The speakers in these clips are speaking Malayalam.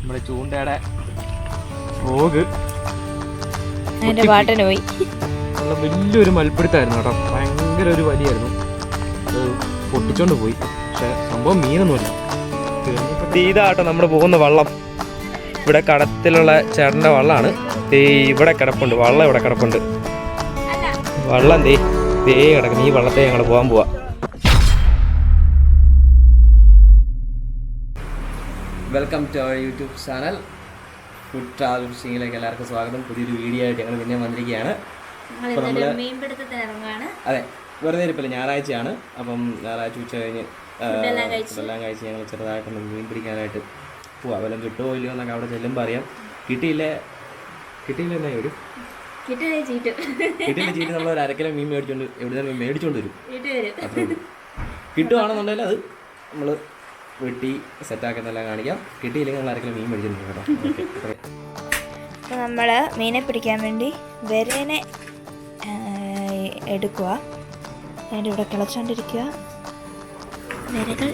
നമ്മുടെ ചൂണ്ടയുടെ റോഗ് അതിന്റെ പാട്ടിന് പോയി. നല്ല വലിയൊരു മൽപ്പിടുത്തായിരുന്നു കേട്ടോ. ഭയങ്കര ഒരു വലിയായിരുന്നു. അത് പൊട്ടിച്ചോണ്ട് പോയി. പക്ഷെ സംഭവം മീനൊന്നുമില്ല. ഇതാട്ടോ നമ്മൾ പോകുന്ന വള്ളം. ഇവിടെ കടത്തിലുള്ള ചേട്ടന്റെ വള്ളമാണ് ദേ ഇവിടെ കിടപ്പുണ്ട്. വള്ളം ഇവിടെ കിടപ്പുണ്ട്. വള്ളം ദേ ദേ കിടക്കുന്നു. ഈ വള്ളത്തെ ഞങ്ങൾ പോകാൻ പോവാ. Welcome to our YouTube channel food travel ഫിഷിങ്ങിലേക്ക് എല്ലാവർക്കും സ്വാഗതം. പുതിയൊരു വീഡിയോ ആയിട്ട് ഞങ്ങൾ പിന്നെ വന്നിരിക്കുകയാണ്. അപ്പോൾ നമ്മൾ അതെ വെറുതെ ഇരിപ്പില്ല. ഞായറാഴ്ചയാണ്. അപ്പം ഞായറാഴ്ച ഉച്ച കഴിഞ്ഞ് എല്ലാം കഴിച്ച്. ഞങ്ങൾ ചെറുതായിട്ടൊന്ന് മീൻ പിടിക്കാനായിട്ട് പോവാം. വല്ലതും കിട്ടുമോ ഇല്ലയോ എന്നൊക്കെ അവിടെ ചെല്ലുമ്പോൾ അറിയാം. കിട്ടിയില്ലേ? കിട്ടിയില്ല എന്നാ ഒരു? കിട്ടുകയെ ചീറ്റ് കിട്ടിയില്ല ചീറ്റ് നമ്മൾ ഒരു അരക്കിലോ മീൻ മേടിച്ചോണ്ട് എവിടെ നിന്ന് മേടിച്ചോണ്ട് വരും. കിട്ടുവാണെന്നുണ്ടെങ്കിൽ അത് നമ്മൾ വെട്ടി സെറ്റാക്കുന്നതെല്ലാം കാണിക്കാം. കിട്ടിയില്ലെങ്കിൽ നിങ്ങൾ ആരെങ്കിലും മീൻ മേടിച്ചോണ്ട് വരും കേട്ടോ നമ്മൾ മീനെ പിടിക്കാൻ വേണ്ടി വരേനെ എടുക്കുക. അതിന്റെ ഇവിടെ കിളച്ചോണ്ടിരിക്കുക. വരകൾ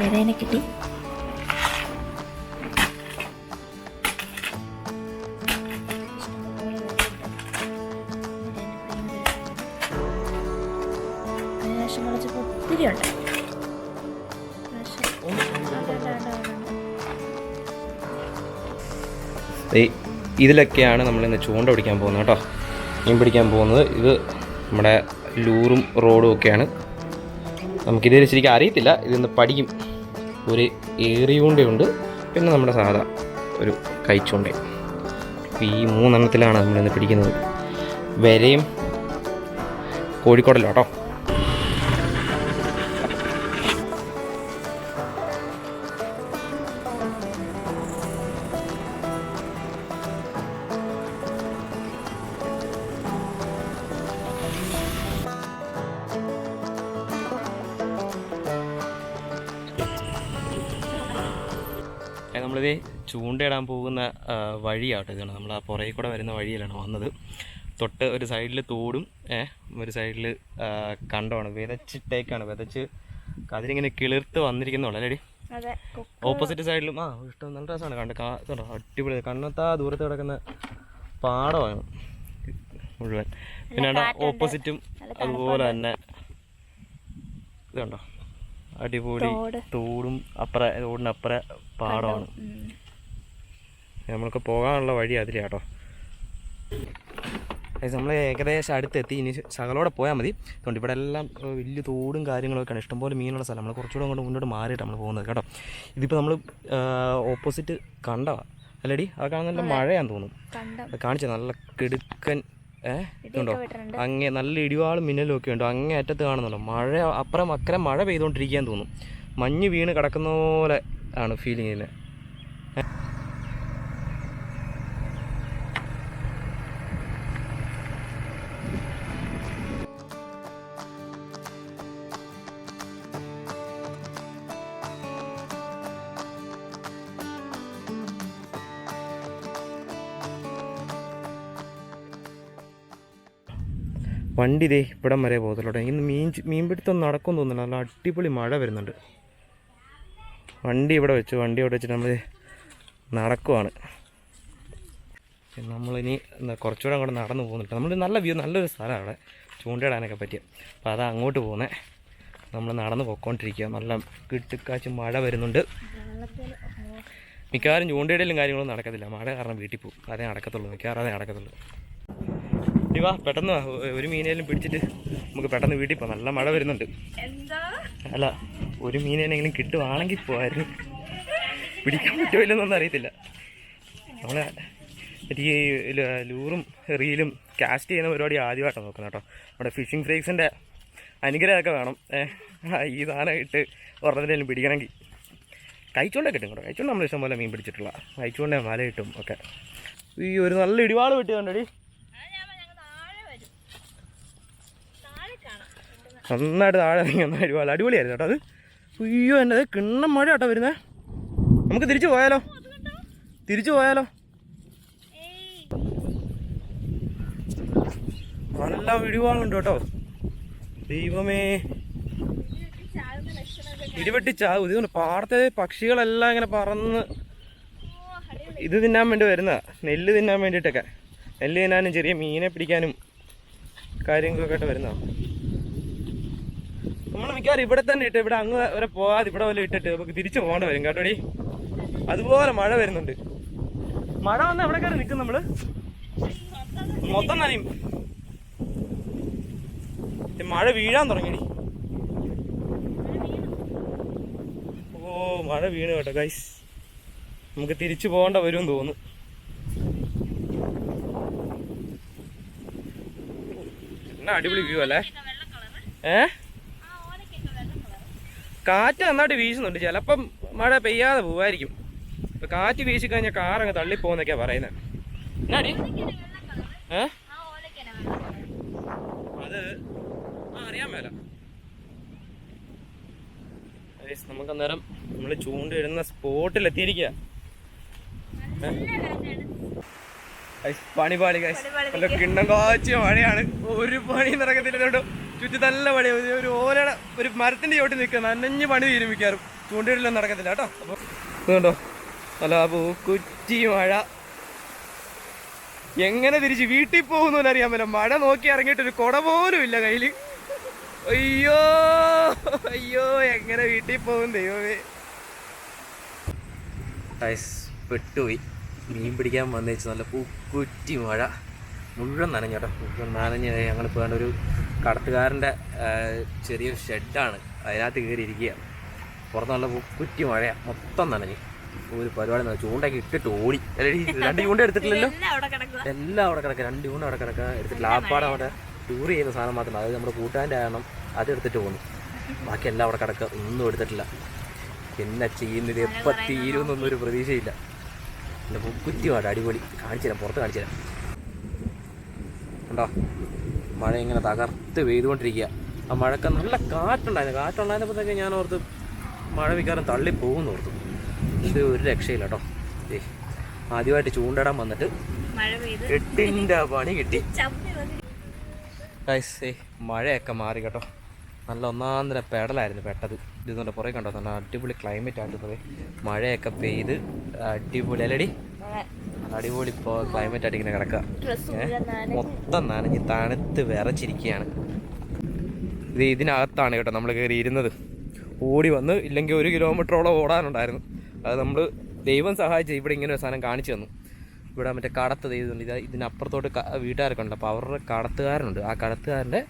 വരേനെ കിട്ടി. ഇതിലൊക്കെയാണ് നമ്മൾ ഇന്ന് ചൂണ്ട പിടിക്കാൻ പോകുന്നത് കേട്ടോ. മീൻ പിടിക്കാൻ പോകുന്നത്. ഇത് നമ്മുടെ ലൂറും റോഡും ഒക്കെയാണ്. നമുക്കിത് ശരിക്കും അറിയത്തില്ല. ഇതിന്ന് പഠിക്കും. ഒരു ഏറിയൂണ്ടയുണ്ട് പിന്നെ നമ്മുടെ സാധാ ഒരു കൈച്ചൂണ്ടയും ഈ മൂന്നെണ്ണത്തിലാണ് നമ്മളിന്ന് പിടിക്കുന്നത്. വരയും കോഴിക്കോടല്ലോ കേട്ടോ. വഴിയാട്ടോ ഇതാണ് നമ്മൾ ആ പുറകെ കൂടെ വരുന്ന വഴിയിലാണ് വന്നത്. തൊട്ട് ഒരു സൈഡിൽ തോടും ഒരു സൈഡിൽ കണ്ടമാണ്. വിതച്ചിട്ടേക്കാണ് വിതച്ച് അതിലിങ്ങനെ കിളിർത്ത് വന്നിരിക്കുന്നുള്ളൂ അല്ലേ ഓപ്പോസിറ്റ് സൈഡിലും ആ ഇഷ്ടം നല്ല രസമാണ്. കണ്ട് കണ്ടോ? അടിപൊളി. കണ്ണത്താ ദൂരത്ത് കിടക്കുന്ന പാടമാണ്. മുഴുവൻ. പിന്നെ ഓപ്പോസിറ്റും അതുപോലെ തന്നെ. ഇതുണ്ടോ അടിപൊളി. തോട്. തോടും അപ്പുറ തോടിനപ്പുറ പാടമാണ്. നമ്മൾക്ക് പോകാനുള്ള വഴി അതിലാട്ടോ. നമ്മൾ ഏകദേശം അടുത്തെത്തി. ഇനി ശകലോടെ പോയാൽ മതി. അതുകൊണ്ട് ഇവിടെ എല്ലാം വലിയ തോടും കാര്യങ്ങളൊക്കെയാണ്. ഇഷ്ടംപോലെ മീനുള്ള സ്ഥലം. നമ്മൾ കുറച്ചുകൂടെ അങ്ങോട്ട് മുന്നോട്ട് മാറിയിട്ട് നമ്മൾ പോകുന്നത് കേട്ടോ. ഇതിപ്പോൾ നമ്മൾ ഓപ്പോസിറ്റ് കണ്ടോ അല്ലടി അത് കാണാൻ നല്ല മഴയാന്ന് തോന്നുന്നു. കണ്ടം. കാണിച്ച നല്ല കിടുക്കൻ ഏഹ് ഇതുണ്ടോ? അങ്ങേ നല്ല ഇടിവാളും മിന്നലും ഒക്കെ ഉണ്ട്. അങ്ങേ അറ്റത്ത് കാണുന്നുണ്ടോ മഴ അപ്പുറം അക്കരം മഴ പെയ്തുകൊണ്ടിരിക്കാൻ തോന്നും മഞ്ഞ് വീണ് കിടക്കുന്ന പോലെ ആണ് ഫീലിംഗ് ഇതിന് വണ്ടി ഇതേ ഇവിടം വരെ പോകത്തുള്ളൂ ഇന്ന് മീൻ മീൻപിടുത്തം നടക്കും തോന്നുന്നില്ല നല്ല അടിപൊളി മഴ വരുന്നുണ്ട്. വണ്ടി ഇവിടെ വെച്ചു. വണ്ടി ഇവിടെ വെച്ചിട്ട് നമ്മൾ നടക്കുവാണ്. നമ്മളിനി എന്താ കുറച്ചുകൂടെ അങ്ങോട്ട് നടന്നു പോകുന്നുണ്ട്. നമ്മൾ നല്ല വ്യൂ നല്ലൊരു സ്ഥലമാണ് അവിടെ. ചൂണ്ടയിടാനൊക്കെ പറ്റിയ. അപ്പോൾ അതാ അങ്ങോട്ട് പോകുന്നത് നമ്മൾ നടന്ന് പൊക്കോണ്ടിരിക്കുക നല്ല കിട്ടിക്കാച്ച് മഴ വരുന്നുണ്ട്. മിക്കവാറും ചൂണ്ടയിടലും കാര്യങ്ങളൊന്നും നടക്കത്തില്ല. മഴ കാരണം വീട്ടിൽ പോകും. അതേ നടക്കത്തുള്ളൂ. മിക്കവാറും അതേ നടക്കത്തുള്ളൂ. നീ വാ പെട്ടെന്ന് ഒരു മീനേലും പിടിച്ചിട്ട് നമുക്ക് പെട്ടെന്ന് വീട്ടിൽ പോകാം നല്ല മഴ വരുന്നുണ്ട്. അല്ല ഒരു മീനേനെങ്കിലും കിട്ടുവാണെങ്കിൽ പോവായിരുന്നു. പിടിക്കാൻ പറ്റുമില്ലെന്നൊന്നും അറിയത്തില്ല. നമ്മൾ ഈ ലൂറും റീലും കാസ്റ്റ് ചെയ്യുന്ന പരിപാടി ആദ്യമായിട്ടാണ് നോക്കുന്നത് കേട്ടോ. നമ്മുടെ ഫിഷിംഗ് ഫ്രേക്സിന്റെ അനുഗ്രഹമൊക്കെ വേണം. ഈ സാധനം ഇട്ട് ഒരെണ്ണത്തിനും പിടിക്കണമെങ്കിൽ. കഴിച്ചുകൊണ്ടേ കിട്ടും കേട്ടോ. കഴിച്ചുകൊണ്ട് നമ്മൾ ഇഷ്ടംപോലെ മീൻ പിടിച്ചിട്ടുള്ള. കഴിച്ചുകൊണ്ടേ മല കിട്ടും ഒക്കെ. ഈ ഒരു നല്ല ഇടിവാൾ വെട്ടി കണ്ടടി. നന്നായിട്ട് താഴെ ഇറങ്ങി വന്ന അടിപൊളി അടിപൊളിയായിരുന്നു കേട്ടോ അത്. അയ്യോ എന്റെ അത് കിണ്ണം മഴ കേട്ടോ വരുന്നേ. നമുക്ക് തിരിച്ചു പോയാലോ? തിരിച്ചു പോയാലോ? നല്ല ഇടിവാളുണ്ട് കേട്ടോ. ദൈവമേ. ഇടിവെട്ടി ചാവും. ഇതുകൊണ്ട് പാടത്തെ പക്ഷികളെല്ലാം ഇങ്ങനെ പറന്ന് ഇത് തിന്നാൻ വേണ്ടി വരുന്നതാ. നെല്ല് തിന്നാൻ വേണ്ടിയിട്ടൊക്കെ. നെല്ല് തിന്നാനും ചെറിയ മീനെ പിടിക്കാനും കാര്യങ്ങളൊക്കെ ആയിട്ട് വരുന്നതാ. നമ്മൾ മിക്കവാറും ഇവിടെ തന്നെ ഇട്ട് ഇവിടെ അങ്ങ് വരെ പോകാതെ ഇവിടെ വല്ല ഇട്ടിട്ട് നമുക്ക് തിരിച്ചു പോകേണ്ടി വരും കേട്ടോടി അതുപോലെ മഴ വരുന്നുണ്ട്. മഴ വന്ന് എവിടെ കയറി നിൽക്കും നമ്മൾ? മൊത്തം നനയും. മഴ വീഴാൻ തുടങ്ങിയടി ഓ മഴ വീണ് കേട്ടോ ഗൈസ് നമുക്ക് തിരിച്ചു പോകേണ്ട വരും തോന്നുന്നു. അടിപൊളി വ്യൂ അല്ലേ? ഏ? കാറ്റ് നന്നായിട്ട് വീശുന്നുണ്ട്. ചിലപ്പം മഴ പെയ്യാതെ പോവായിരിക്കും. ഇപ്പൊ കാറ്റ് വീശി കഴിഞ്ഞാൽ കാറങ്ങ് തള്ളിപ്പോന്നൊക്കെയാ പറയുന്നത് എന്നാടി? ഏ? അത് ആ അറിയാൻ മേല. നമുക്ക് അന്നേരം നമ്മൾ ചൂണ്ടിടുന്ന സ്പോട്ടിൽ എത്തിയിരിക്കുക പണി പാളി നല്ല കിണ്ണം കാച്ചിയ മഴയാണ്. ഒരു പണി നടക്കത്തില്ല ചുറ്റി നല്ല പണി. ഒരു- ഓല ഓലയുടെ ഒരു മരത്തിന്റെ ചോട്ടിൽ നിൽക്കുന്ന നനഞ്ഞ് പണി വിരുമിക്കാറ് ചൂണ്ടയിടലൊന്നും നടക്കത്തില്ല കേട്ടോ. അപ്പൊ ഇതുണ്ടോ നല്ല കുറ്റി മഴ. എങ്ങനെ തിരിച്ച് വീട്ടിൽ പോകുന്നു അറിയാൻ പറ്റില്ല. മഴ നോക്കി ഇറങ്ങിയിട്ട് ഒരു കുട പോലും ഇല്ല കയ്യിൽ. അയ്യോ അയ്യോ എങ്ങനെ വീട്ടിൽ പോകും ദൈവമേ. പെട്ടുപോയി. മീൻ പിടിക്കാൻ വന്നേച്ച് നല്ല പൂക്കുറ്റി മഴ. മുഴുവൻ നനഞ്ഞോട്ടോ മുഴുവൻ നനഞ്ഞ് ഞങ്ങൾ ഇപ്പോൾ ഒരു കടത്തുകാരന്റെ ചെറിയൊരു ഷെഡാണ്. അതിനകത്ത് കയറി പുറത്ത് നല്ല കുറ്റി മഴ മൊത്തം നനഞ്ഞ്. ഒരു പരിപാടി നടന്നു. ചൂണ്ടൊക്കെ ഇട്ടിട്ട് ഓടി. രണ്ട് ചൂണ്ട എടുത്തിട്ടില്ലല്ലോ? എല്ലാം അവിടെ കിടക്കുക. രണ്ട് ചൂണ്ട അവിടെ കിടക്കുക. എടുത്തിട്ട് ലാപ്പാട് അവിടെ ടൂർ ചെയ്യുന്ന സാധനം മാത്രം. അത് നമ്മുടെ കൂട്ടാന്റെ കാരണം അത് എടുത്തിട്ട് പോന്നു ബാക്കി എല്ലാം അവിടെ കിടക്കുക. ഒന്നും എടുത്തിട്ടില്ല. പിന്നെ ചെയ്യുന്നത്? എപ്പോൾ തീരുമെന്നൊന്നും ഒരു പ്രതീക്ഷയില്ല. പിന്നെ കുറ്റി വേണ്ട അടിപൊളി. കാണിച്ചു തരാം. പുറത്ത് കാണിച്ചു തരാം. കണ്ടോ മഴ ഇങ്ങനെ തകർത്ത് പെയ്തുകൊണ്ടിരിക്കുക. ആ മഴക്ക് നല്ല കാറ്റുണ്ടായിരുന്നു. കാറ്റുണ്ടായിരുന്നപ്പോഴത്തേക്ക് ഞാൻ ഓർത്ത് മഴ മിക്കവാറും തള്ളി പോകുന്നു ഓർത്തു. ഇത് ഒരു രക്ഷയില്ല കേട്ടോ. ഏ ആദ്യമായിട്ട് ചൂണ്ടിടാൻ വന്നിട്ട് എട്ടിന്റെ പണി കിട്ടി. ഗൈസ് ഏ മഴയൊക്കെ മാറി കേട്ടോ. നല്ല ഒന്നാം തരം പെടലായിരുന്നു പെട്ടത്. ഇതുകൊണ്ട് പുറകെ കണ്ടോ? നല്ല അടിപൊളി ക്ലൈമറ്റ് ആയിട്ട് മഴയൊക്കെ പെയ്ത് അടിപൊളി. അല്ലടി? അടിപൊളി ഇപ്പോൾ ക്ലൈമറ്റ് ആയിട്ട് ഇങ്ങനെ കിടക്കുക മൊത്തം നനഞ്ഞ് തണുത്ത് വിറച്ചിരിക്കുകയാണ് ഇത് ഇതിനകത്താണ് കേട്ടോ നമ്മൾ കയറി ഇരുന്നത്. ഓടി വന്ന് ഇല്ലെങ്കിൽ ഒരു കിലോമീറ്ററോളം ഓടാനുണ്ടായിരുന്നു. അത് നമ്മൾ ദൈവം സഹായിച്ച് ഇവിടെ ഇങ്ങനെ ഒരു സാധനം കാണിച്ചു തന്നു. ഇവിടെ മറ്റേ കടത്ത് ചെയ്തിട്ടുണ്ട് ഇത് ഇതിനപ്പുറത്തോട്ട് വീട്ടുകാരൊക്കെ ഉണ്ട് അപ്പോൾ അവരുടെ കടത്തുകാരനുണ്ട് ആ കടത്തുകാരന്റെ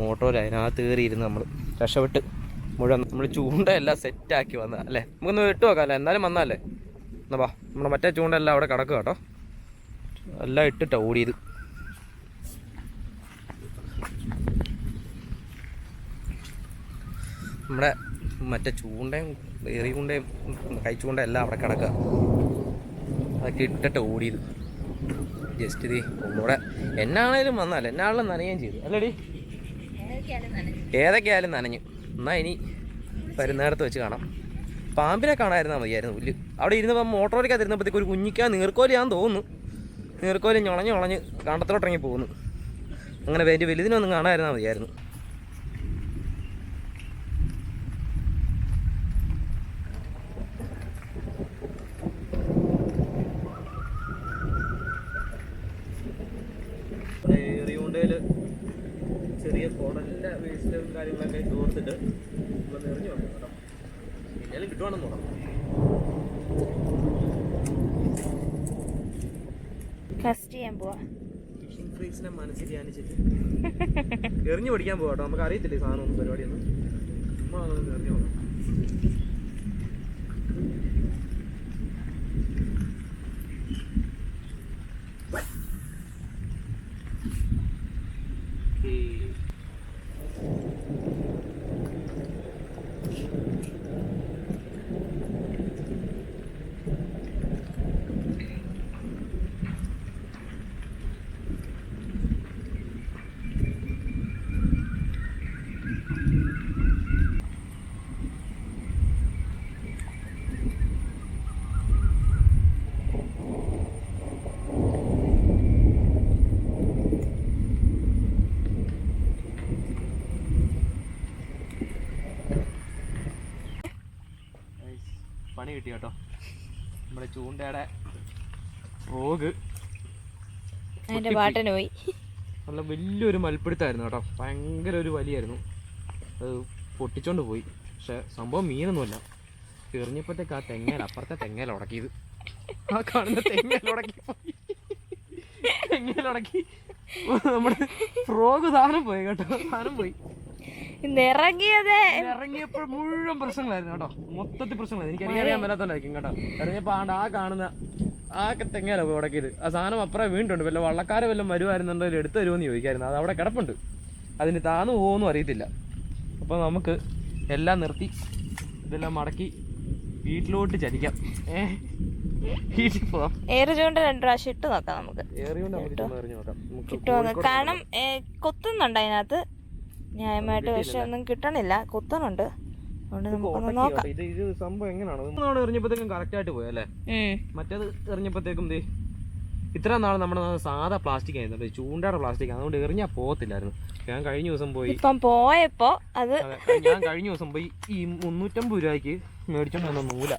മോട്ടോർ അതിനകത്ത് കയറിയിരുന്ന് നമ്മൾ രക്ഷപ്പെട്ട് മുഴുവൻ നമ്മൾ ചൂണ്ട എല്ലാം സെറ്റാക്കി വന്നത്. അല്ലേ? നമുക്കൊന്ന് വിട്ടു നോക്കാം അല്ലേ? എന്നാലും വന്നാലേ എന്നാ നമ്മുടെ മറ്റേ ചൂണ്ട എല്ലാം അവിടെ കിടക്കുക കേട്ടോ. എല്ലാം ഇട്ടിട്ടാ ഓടിയത്. നമ്മുടെ മറ്റേ ചൂണ്ടയും എറി ചൂണ്ടയും കൈ ചൂണ്ട എല്ലാം അവിടെ കിടക്കുക. അതൊക്കെ ഇട്ടിട്ട് ഓടിയത്. ജസ്റ്റ് ഇത് ഒന്നുകൂടെ എന്നാണേലും വന്നാൽ എന്നാണെങ്കിലും നനയുകയും ചെയ്തു. അല്ലടി? ഏതൊക്കെയായാലും നനഞ്ഞു. എന്നാൽ ഇനി വരുന്നേടത്ത് വെച്ച് കാണാം. പാമ്പിനെ കാണാതിരുന്നാൽ മതിയായിരുന്നു പുല്ല്. അവിടെ ഇരുന്നപ്പോൾ മോട്ടോറിക്കകത്ത് ഇരുന്നപ്പോഴത്തേക്ക് ഒരു കുഞ്ഞിക്കാൻ നീർക്കോലിയാന്ന് തോന്നുന്നു. നീർക്കോലി ഞൊളഞ്ഞ് ഞൊളഞ്ഞ് കണ്ടത്തിലോട്ടിറങ്ങി പോകുന്നു. അങ്ങനെ വലിയ വലുതിനൊന്നും കാണാതിരുന്നാൽ മതിയായിരുന്നു. എറിയൂണ്ടയിൽ ചെറിയ കുടലിന്റെ വേസ്റ്റും കാര്യങ്ങളൊക്കെ ചോർത്തിട്ട് നമ്മൾ എറിഞ്ഞു നോക്കാം കേട്ടോ. കിട്ടുവാണെന്ന് നോക്കാം എറിഞ്ഞു പഠിക്കാൻ പോകാം നമുക്ക് അറിയത്തില്ലേ സാധനം പരിപാടിയൊന്നും. ചുമ്മാ ഒന്ന് എറിഞ്ഞു നോക്കാം കിട്ടി കേട്ടോ നമ്മുടെ ചൂണ്ടയുടെ റോഗ്. അതിന്റെ പാട്ടിന് പോയി. നല്ല വലിയൊരു മൽപ്പിടുത്തായിരുന്നു കേട്ടോ. ഭയങ്കര ഒരു വലിയായിരുന്നു. അത് പൊട്ടിച്ചോണ്ട് പോയി. പക്ഷെ സംഭവം മീനൊന്നുമല്ല. എറിഞ്ഞപ്പോഴത്തേക്ക് ആ തെങ്ങേല അപ്പുറത്തെ തെങ്ങേല ഉടക്കിയത്. ആ കാണുന്ന തെങ്ങേല ഉടക്കി പോയി. ഉടക്കി. നമ്മുടെ ഫ്രോഗ് സാധനം പോയി കേട്ടോ. സാധനം പോയി. നിറങ്ങിയതേ ഇറങ്ങിയപ്പോൾ മുഴുവൻ പ്രശ്നങ്ങളായിരുന്നു കേട്ടോ. മൊത്തത്തിൽ പ്രശ്നങ്ങളായിരുന്നു. എനിക്ക് അറിയാൻ മേലാത്തോണ്ടായിരിക്കും കേട്ടോ. ഇറങ്ങിയപ്പോൾ ആണ്ട് ആ കാണുന്ന ആ തെങ്ങേല പോയി ഉടക്കിയത് ആ സാധനം അപ്പുറം വീണ്ടുണ്ട് വല്ല വള്ളക്കാരെ വല്ലതും വരുമായിരുന്നുണ്ടെങ്കിൽ എടുത്തു തരുമെന്ന് ചോദിക്കായിരുന്നു. അത് അവിടെ കിടപ്പുണ്ട്. അതിന് താന്നു പോകുമെന്നും അറിയത്തില്ല. അപ്പോൾ നമുക്ക് എല്ലാം നിർത്തി ഇതെല്ലാം മടക്കി വീട്ടിലോട്ട് ചലിക്കാം ഏ? വീട്ടിൽ പോവാം. ഏറ് ചൂണ്ട രണ്ടു പ്രാവശ്യം ഇട്ട് നോക്കാം നമുക്ക്. കാരണം കൊത്തുന്നുണ്ട് അതിനകത്ത്. ന്യായമായിട്ട് പക്ഷെ ഒന്നും കിട്ടണില്ല. കുത്തുന്നുണ്ട് അതുകൊണ്ട് നമുക്കൊന്ന് നോക്കാം. ഇത് ഇത് സംഭവം എങ്ങനെയാണ്? നമ്മൾ എറിഞ്ഞപ്പോഴത്തേക്കും കറക്റ്റ് ആയിട്ട് പോയല്ലേ മറ്റേത് എറിഞ്ഞപ്പോഴത്തേക്കും ദേ ഇത്ര നാൾ നമ്മുടെ സാധാ പ്ലാസ്റ്റിക് ആയിരുന്നു. ചൂണ്ടയുടെ പ്ലാസ്റ്റിക് അതുകൊണ്ട് എറിഞ്ഞാൽ പോകത്തില്ലായിരുന്നു. ഞാൻ കഴിഞ്ഞ ദിവസം പോയി ഇപ്പം പോയപ്പോ അത് ഞാൻ കഴിഞ്ഞ ദിവസം പോയി ഈ മുന്നൂറ്റമ്പത് രൂപയ്ക്ക് മേടിച്ചോണ്ട് വന്ന നൂല.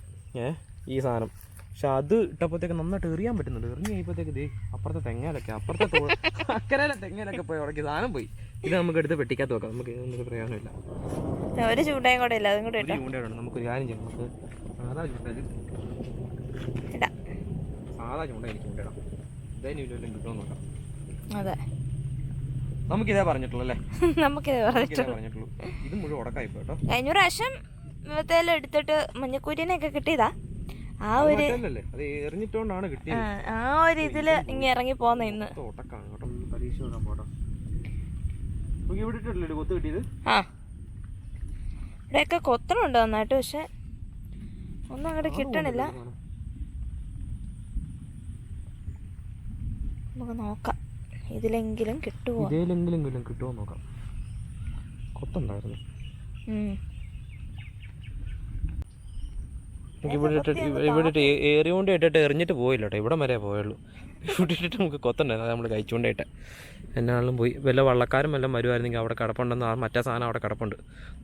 ഏ ഈ സാധനം. പക്ഷെ അത് ഇട്ടപ്പോഴത്തേക്ക് നന്നായിട്ട് എറിയാൻ പറ്റുന്നുണ്ട്. എറിഞ്ഞ് കഴിയുമ്പോഴത്തേക്ക് ദേ അപ്പുറത്തെ തെങ്ങയിലൊക്കെ അപ്പുറത്തെ തോ- അക്കരയിലെ തെങ്ങയിലൊക്കെ പോയി ഉടക്കി സാധനം പോയി. ഇത് നമുക്ക് എടുത്ത് പെട്ടിക്കകത്ത് വെക്കാം നമുക്ക് ഇതൊന്നും പ്രയോജനമില്ല. ഒരു ചൂണ്ടയും കൂടെ ഇല്ല അതും കൂടെ ചൂണ്ടയുണ്ട് നമുക്ക് ഒരു കാര്യം ചെയ്യാം. നമുക്ക് സാധാ ചൂണ്ടയിൽ സാധാ ചൂണ്ട എനിക്ക് ചൂണ്ടയിടാം ഇതായി വല്ലതും കിട്ടുമെന്ന് നോക്കാം. അതെ. നമുക്കിതേ പറഞ്ഞിട്ടുള്ളൂ അല്ലേ? നമുക്കിതേ പറഞ്ഞിട്ടുള്ളൂ. ഇത് മുഴുവൻ ഉടക്കായി കേട്ടോ. കഴിഞ്ഞ പ്രാവശ്യം എടുത്തിട്ട് മഞ്ഞക്കൂരിനെയൊക്കെ കിട്ടിയതാ. ആ ഒരു എറിഞ്ഞിട്ടോണ്ടാണ് കിട്ടിയത്. ആ ഒരു ഇതിൽ ഇങ്ങനെ ഇറങ്ങി പോന്ന ഇന്ന്. ആ. ഇവിടെയൊക്കെ കൊത്തണുണ്ട് നന്നായിട്ട് പക്ഷെ ഒന്നും അങ്ങോട്ട് കിട്ടണില്ല. നമുക്ക് നോക്കാം. ഇതിലെങ്കിലും കിട്ടുമോ ഇതിലെങ്കിലും കിട്ടുമോ നോക്കാം. കൊത്തുണ്ടായിരുന്നു. ഇവിടെ ഇട്ടിട്ട് ഇവിടെ ഇട്ട് ഇട്ടിട്ട് എറിഞ്ഞിട്ട് പോയില്ല കേട്ടോ ഇവിടെ വരെ പോയുള്ളൂ. ഇവിടെ ഇട്ടിട്ട് നമുക്ക് കൊത്തണ്ടായിരുന്നു അത് നമ്മൾ കഴിച്ചുകൊണ്ടായിട്ട് എന്നാളും പോയി. വല്ല വള്ളക്കാരും വല്ലതും വരുമായിരുന്നെങ്കിൽ അവിടെ കിടപ്പുണ്ടെന്ന് ആ മറ്റേ സാധനം അവിടെ കിടപ്പുണ്ട്.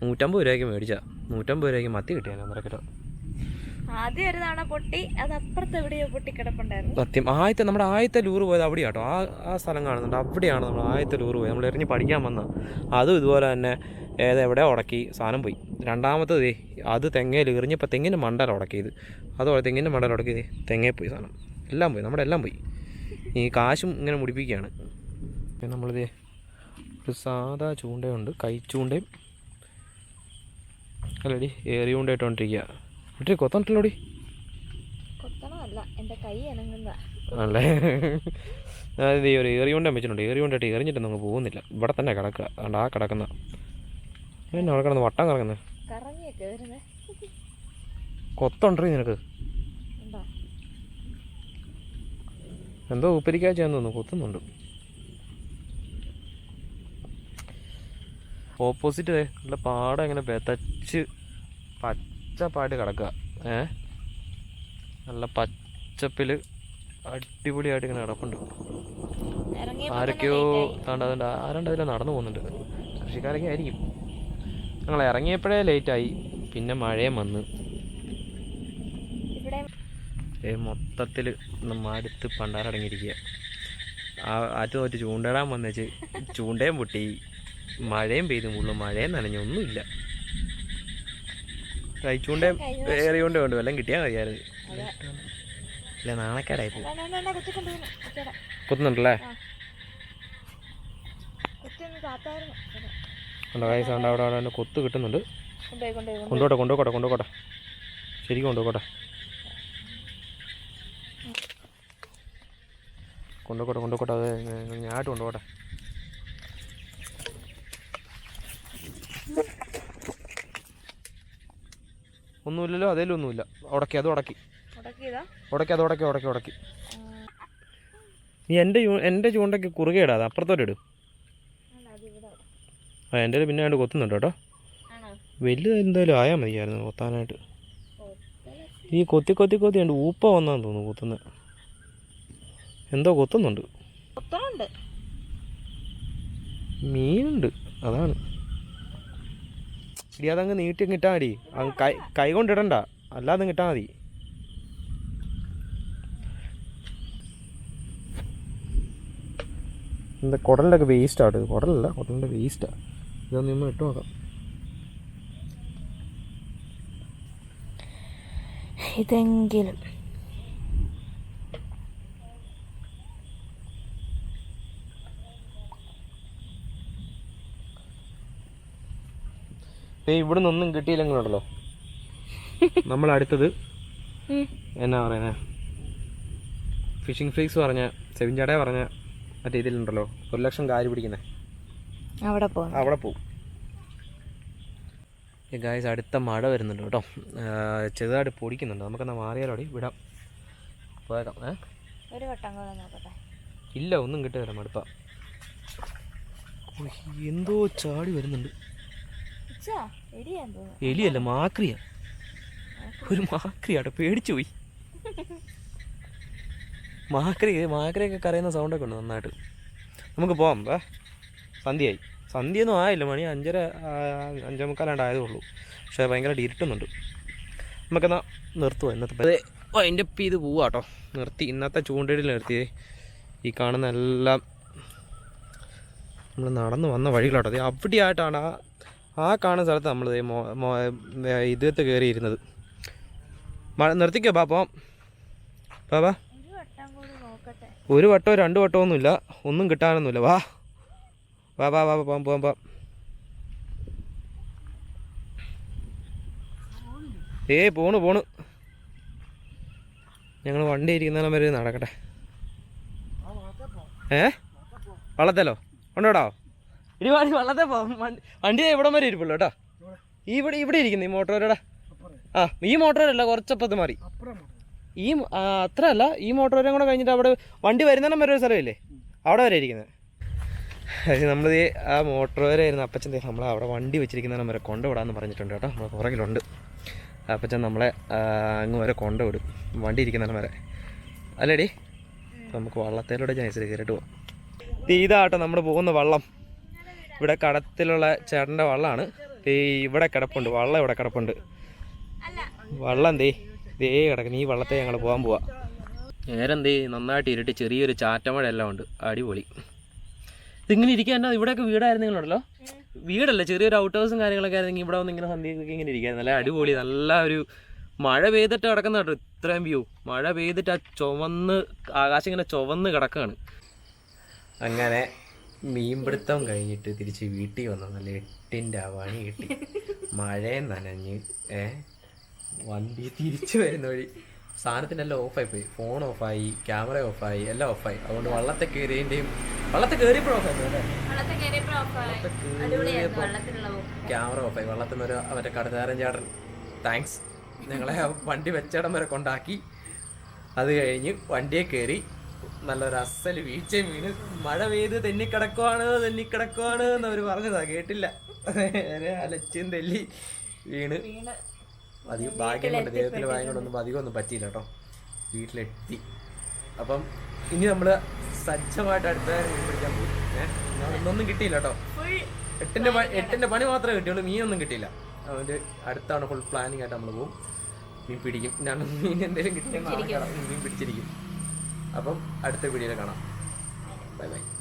നൂറ്റമ്പത് രൂപയ്ക്ക് മേടിച്ചാ. നൂറ്റമ്പത് രൂപയ്ക്ക് മത്തി കിട്ടിയാൽ ഒന്നര കിലോ ആദ്യം ഒരു തവണ പൊട്ടി അത് അപ്പുറത്ത് എവിടെയോ പൊട്ടി കിടപ്പുണ്ടായിരുന്നു. സത്യം. ആദ്യത്തെ നമ്മുടെ ആദ്യത്തെ ലൂറ് പോയത് അവിടെ കേട്ടോ ആ ആ സ്ഥലം കാണുന്നുണ്ട്. അവിടെയാണ് നമ്മൾ ആദ്യത്തെ ലൂറ് പോയത്. നമ്മൾ എറിഞ്ഞ് പഠിക്കാൻ വന്ന. അതും ഇതുപോലെ തന്നെ ഏതെവിടെ ഉടക്കി സാധനം പോയി. രണ്ടാമത്തത് അത് തെങ്ങയിൽ എറിഞ്ഞപ്പോൾ തെങ്ങിന്റെ മണ്ടല ഉടക്കിയത്. അത് തെങ്ങിന്റെ മണ്ടല ഉടക്കിയത് തെങ്ങയിൽ പോയി സാധനം. എല്ലാം പോയി നമ്മുടെ എല്ലാം പോയി. ഈ കാശും ഇങ്ങനെ മുടിപ്പിക്കുകയാണ്. പിന്നെ നമ്മളിത് ഒരു സാധാ ചൂണ്ടയുണ്ട് കൈ ചൂണ്ടയും. അല്ലടി ഏറി ചൂണ്ടയിട്ടോണ്ടിരിക്കുക വീട്ടിൽ കൊത്തണ്ടല്ലോടി അല്ലേ അതായത് ഒരു ഏറി കൊണ്ടേ വെച്ചിട്ടുണ്ട്. ഏറി കൊണ്ടിട്ട് എറിഞ്ഞിട്ടൊന്നും നമുക്ക് പോകുന്നില്ല. ഇവിടെ തന്നെ കിടക്കുക. അതുകൊണ്ട് ആ കിടക്കുന്ന എന്നെ അവിടെ കിടന്ന് വട്ടം കറങ്ങുന്നു? കറങ്ങിയൊക്കെ വരുന്നേ. കൊത്തുണ്ടോ നിനക്ക്? എന്തോ ഉപ്പരിക്കാ ചെയ്യാൻ തോന്നുന്നു കൊത്തുന്നുണ്ട്. ഓപ്പോസിറ്റ് നല്ല പാടം ഇങ്ങനെ പെതച്ച് പച്ചപ്പായിട്ട് കിടക്കുക. ഏ? നല്ല പച്ചപ്പിൽ അടിപൊളിയായിട്ട് ഇങ്ങനെ കിടപ്പുണ്ട്. ആരൊക്കെയോ താണ്ട് അതുകൊണ്ട് ആരാണ്ട് നടന്നു പോകുന്നുണ്ട്. കൃഷിക്കാരൊക്കെ ആയിരിക്കും. ഞങ്ങൾ ഇറങ്ങിയപ്പോഴേ ലേറ്റായി പിന്നെ മഴയും വന്ന്. മൊത്തത്തിൽ മടുത്ത് പണ്ടാറടങ്ങിയിരിക്കുക ആ ആറ്റ് തോറ്റ് ചൂണ്ടയിടാൻ വന്നേച്ച് ചൂണ്ടയും പൊട്ടി. മഴയും പെയ്തു മുള്ളു മഴയും നനഞ്ഞൊന്നുമില്ല. കഴിച്ചുകൊണ്ടേ ഏറിയോണ്ടേ ഉണ്ട് വെള്ളം കിട്ടിയാൽ മതിയായിരുന്നു. ഇല്ല നാണക്കേടായി പോകും. കുത്തുന്നുണ്ടല്ലേ കുത്തി ഒന്ന് താത്തായിരുന്നു. അതെ. ഉണ്ടോ കൈ സൗണ്ട് അവിടെ അവിടെ തന്നെ കൊത്ത് കിട്ടുന്നുണ്ട്. കൊണ്ടുപോട്ടെ കൊണ്ടുപോട്ടെ കൊണ്ടുപോട്ടെ. ശരിക്കും കൊണ്ടുപോട്ടെ. കൊണ്ടുപോട്ടെ കൊണ്ടുപോട്ടെ അത് ഞാട്ട് കൊണ്ടുപോട്ടെ. ഒന്നുമില്ലല്ലോ അതേലും ഒന്നുമില്ല. ഉടക്കി അത് ഉടക്കി? ഉടക്കി അത് ഉടക്കി ഉടക്കി ഉടക്കി. നീ എന്റെ എന്റെ ചൂണ്ടയ്ക്ക് കുറുകയിടാതെ അപ്പുറത്തോട്ട് ഇടും. ആ എന്റെ പിന്നെ അങ്ങോട്ട് കൊത്തുന്നുണ്ട് കേട്ടോ. വലുത് എന്തായാലും ആയാൽ മതിയായിരുന്നു കൊത്താനായിട്ട്. ഈ കൊത്തി കൊത്തി കൊത്തി ഉണ്ട് ഊപ്പ വന്നാന്ന് തോന്നുന്നു കൊത്തുന്നത് എന്തോ കൊത്തുന്നുണ്ട്. മീനുണ്ട് അതാണ്. ഇടി അതങ്ങ് നീട്ടി കിട്ടാൻ മതി. കൈ കൊണ്ടിടണ്ട അല്ലാതെ കിട്ടാൻ മതി. എന്താ കുടലിന്റെ ഒക്കെ വേസ്റ്റാണ് കുടലല്ല കുടലിന്റെ വേസ്റ്റാണ് ഇതൊന്ന് നമ്മൾ ഇട്ട് നോക്കാം. ഇതെങ്കിലും. ഇവിടെ നിന്നൊന്നും കിട്ടിയില്ലെങ്കിലുണ്ടല്ലോ. നമ്മൾ അടുത്തത് എന്നാ പറയുന്നത് ഫിഷിംഗ് ഫ്രീക്സ് പറഞ്ഞ സെവിൻ ചടയ പറഞ്ഞ മറ്റേ ഇതിലുണ്ടല്ലോ ഒരു ലക്ഷം കാര് പിടിക്കുന്നത് അവിടെ പോകും അവിടെ പോകും. ഗായ്സ് അടുത്ത മഴ വരുന്നുണ്ട് കേട്ടോ. ചെറുതായിട്ട് പൊടിക്കുന്നുണ്ട്. നമുക്കെന്നാൽ മാറിയാലോടി വിടാം. പോയേക്കാം ഏ? ഒരു വട്ടം കൂടെ നോക്കട്ടെ. ഇല്ല ഒന്നും കിട്ടുന്നില്ല മടുപ്പ. എന്തോ ചാടി വരുന്നുണ്ട്. എലിയല്ല മാക്രിയ. ഒരു മാക്രിയാട്ടോ പേടിച്ചു പോയി. മാക്രി മാക്രിയൊക്കെ കരയുന്ന സൗണ്ടൊക്കെ ഉണ്ട് നന്നായിട്ട്. നമുക്ക് പോവാം വാ സന്ധ്യയായി. സന്ധ്യയൊന്നും ആയില്ല. മണി അഞ്ചര അഞ്ചേ മുക്കാലാണ്ട് ആയതേ ഉള്ളൂ പക്ഷേ ഭയങ്കര ഇരുട്ടുന്നുണ്ട്. നമുക്കെന്നാ നിർത്തുവാ? ഇന്നത്തെ അതെ അതിന്റെ ഒപ്പം ഇത് പോവാ കേട്ടോ. നിർത്തി. ഇന്നത്തെ ചൂണ്ടയിൽ നിർത്തിയേ ഈ കാണുന്ന എല്ലാം നമ്മൾ നടന്ന് വന്ന വഴികളാട്ടോ. അത് അവിടെയായിട്ടാണ് ആ ആ കാണുന്ന സ്ഥലത്ത് നമ്മൾ ഇതിലത്ത് കയറിയിരുന്നത്. മഴ നിർത്തിക്കോ ബാ പോവാം ബാബാ ഒരു വട്ടോ രണ്ട് വട്ടമൊന്നുമില്ല ഒന്നും കിട്ടാനൊന്നുമില്ല. വാ. വാ വാ വാ പോവാം പോവാം പോവാം ഏ പോണു പോണു. ഞങ്ങൾ വണ്ടി ഇരിക്കുന്നിടം വരെ നടക്കട്ടെ. ഏ? വള്ളത്തേലോ? ഉണ്ടോടാ? ഇനി വാടി വള്ളത്തെ പോവാം വണ്ടി വണ്ടി ഇവിടം വരെ ഇരിപ്പുള്ളൂ കേട്ടോ. ഇവിടെ ഇവിടെ ഇരിക്കുന്നു ഈ മോട്ടോരടാ. ആ ഈ മോട്ടോരല്ല കുറച്ചപ്പത്ത് മാറി. ഈ അത്ര അല്ല ഈ മോട്ടോർ കൂടെ കഴിഞ്ഞിട്ട് അവിടെ വണ്ടി വരുന്നിടം വരെ ഒരു സ്ഥലമില്ലേ അവിടെ വരെ ഇരിക്കുന്നത് നമ്മൾ ആ മോട്ടോർ വരെ ആയിരുന്നു. അപ്പച്ചൻ ദേ നമ്മളെ അവിടെ വണ്ടി വെച്ചിരിക്കുന്നിടം വരെ കൊണ്ടുവിടാമെന്ന് പറഞ്ഞിട്ടുണ്ട് കേട്ടോ. നമ്മൾ പുറകിലുണ്ട്. അപ്പച്ചൻ നമ്മളെ അങ്ങ് വരെ കൊണ്ടുവിടും. വണ്ടി ഇരിക്കുന്നിടം വരെ. അല്ലേടി? നമുക്ക് വള്ളത്തേലൂടെ ജനസിൽ കയറിയിട്ട് പോവാം. ഇതാട്ടോ നമ്മൾ പോകുന്ന വള്ളം. ഇവിടെ കടത്തിലുള്ള ചേട്ടന്റെ വള്ളമാണ് ഈ ഇവിടെ കിടപ്പുണ്ട്. വള്ളം ഇവിടെ കിടപ്പുണ്ട്. വള്ളം ദേ ദേ കിടക്കുന്നു. ഈ വള്ളത്തെ ഞങ്ങൾ പോകാൻ പോവാം. നേരം ദേ നന്നായിട്ട് ഇരുട്ടി ചെറിയൊരു ചാറ്റമഴ എല്ലാം ഉണ്ട്. അടിപൊളി. ഇതിങ്ങനെ ഇരിക്കാൻ എന്നാ ഇവിടെയൊക്കെ വീടായിരുന്നെങ്കിലുണ്ടല്ലോ വീടല്ല? ചെറിയൊരു ഔട്ട് ഹൗസും കാര്യങ്ങളൊക്കെ ആയിരുന്നെങ്കിൽ ഇവിടെ വന്ന് ഇങ്ങനെ സന്ധ്യയൊക്കെ ഇങ്ങനെ ഇരിക്കാൻ. നല്ല അടിപൊളി നല്ല ഒരു മഴ പെയ്തിട്ട് കിടക്കുന്ന കേട്ടോ ഇത്രയും വ്യൂ മഴ പെയ്തിട്ട് ആ ചുവന്ന് ആകാശം ഇങ്ങനെ ചുവന്ന് കിടക്കുകയാണ്. അങ്ങനെ മീൻപിടുത്തം കഴിഞ്ഞിട്ട് തിരിച്ച് വീട്ടിൽ വന്ന. നല്ല എട്ടിന്റെ ആവാണി കിട്ടി. മഴയെ നനഞ്ഞ് ഏ വണ്ടി തിരിച്ചു വരുന്ന വഴി. സാധനത്തിന്റെ എല്ലാം ഓഫായി പോയി ഫോൺ ഓഫായി ക്യാമറ ഓഫായി എല്ലാം ഓഫായി. അതുകൊണ്ട് വള്ളത്തെ കയറിയതിന്റെയും വള്ളത്തെ കയറിയപ്പോഴും ഓഫായി. പോയി അല്ലേ വെള്ളത്തിൽ കയറിയപ്പോ ക്യാമറ ഓഫായി. വള്ളത്തിൽ നിന്ന് ഒരു അവന്റെ കടതാരൻ ചേട്ടൻ. താങ്ക്സ് ഞങ്ങളെ വണ്ടി വെച്ചിടം വരെ കൊണ്ടാക്കി. അത് കഴിഞ്ഞ് വണ്ടിയെ കയറി നല്ലൊരു അസൽ വീഴ്ച വീണ് മഴ പെയ്ത് തെന്നിക്കിടക്കുവാണ് തെന്നിക്കിടക്കുവാണ് എന്ന് അവർ പറഞ്ഞതാ. കേട്ടില്ല. അലച്ചും തെല്ലി വീണ്. അധികം ഭാഗ്യം കൊണ്ട് ദൈവത്തിന് ഭാഗ്യം കൊണ്ടൊന്നും അധികം ഒന്നും പറ്റിയില്ല കേട്ടോ. വീട്ടിലെത്തി. അപ്പം ഇനി നമ്മൾ സജ്ജമായിട്ട് അടുത്ത മീൻ പിടിക്കാൻ പോകും. ഏഹ് ഇന്നൊന്നും കിട്ടിയില്ല കേട്ടോ. എട്ടിന്റെ എട്ടിന്റെ പണി മാത്രമേ കിട്ടിയുള്ളൂ. മീനൊന്നും കിട്ടിയില്ല. അതുകൊണ്ട് അടുത്താണ് ഫുൾ പ്ലാനിങ് ആയിട്ട് നമ്മൾ പോകും. മീൻ പിടിക്കും. ഞാൻ മീൻ എന്തെങ്കിലും കിട്ടിയാൽ മീൻ പിടിച്ചിരിക്കും. അപ്പം അടുത്ത വീഡിയോയിൽ കാണാം. Bye bye.